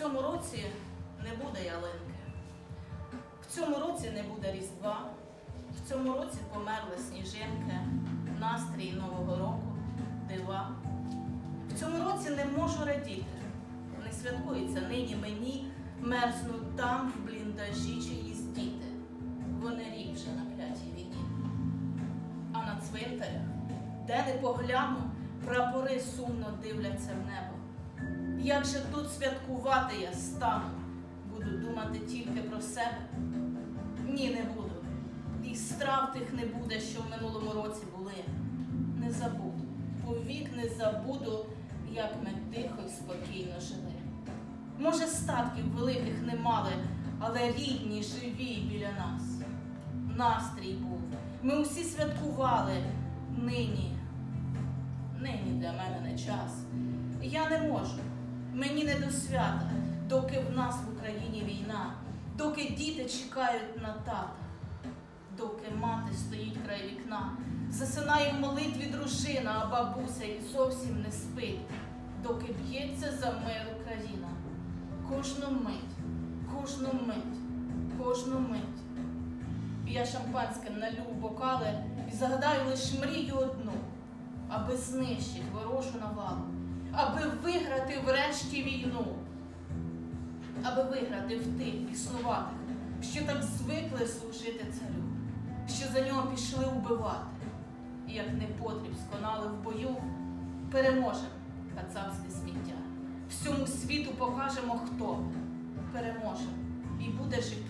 цьому році не буде ялинки. В цьому році не буде Різдва. В цьому році померли сніжинки, настрій Нового року, дива. В цьому році не можу радіти. Не святкується нині мені, мерзнуть там в бліндажі чиїсь діти. Вони рік вже на клятій війні. А на цвинтарях, де не погляну, прапори сумно дивляться в небо. Як же тут святкувати я стану? Буду думати тільки про себе. Ні, не буду. І страв тих не буде, що в минулому році були. Не забуду, повік не забуду, як ми тихо й спокійно жили. Може, статків великих не мали, але рідні, живі біля нас. Настрій був. Ми усі святкували. Нині, нині для мене не час. Я не можу. Мені не до свята, доки в нас в Україні війна, доки діти чекають на тата, доки мати стоїть край вікна, засинає в молитві дружина, а бабуся і зовсім не спить, доки б'ється за мир Україна. Кожну мить, кожну мить, кожну мить. Я шампанське налю в бокали і загадаю лиш мрію одну, аби знищить ворожу навалу, аби виграти врешті війну, аби виграти в тих біснуватих, що так звикли служити царю, що за нього пішли убивати, і як непотріб сконали в бою, переможемо кацапське сміття. Всьому світу покажемо, хто переможе, і буде життя,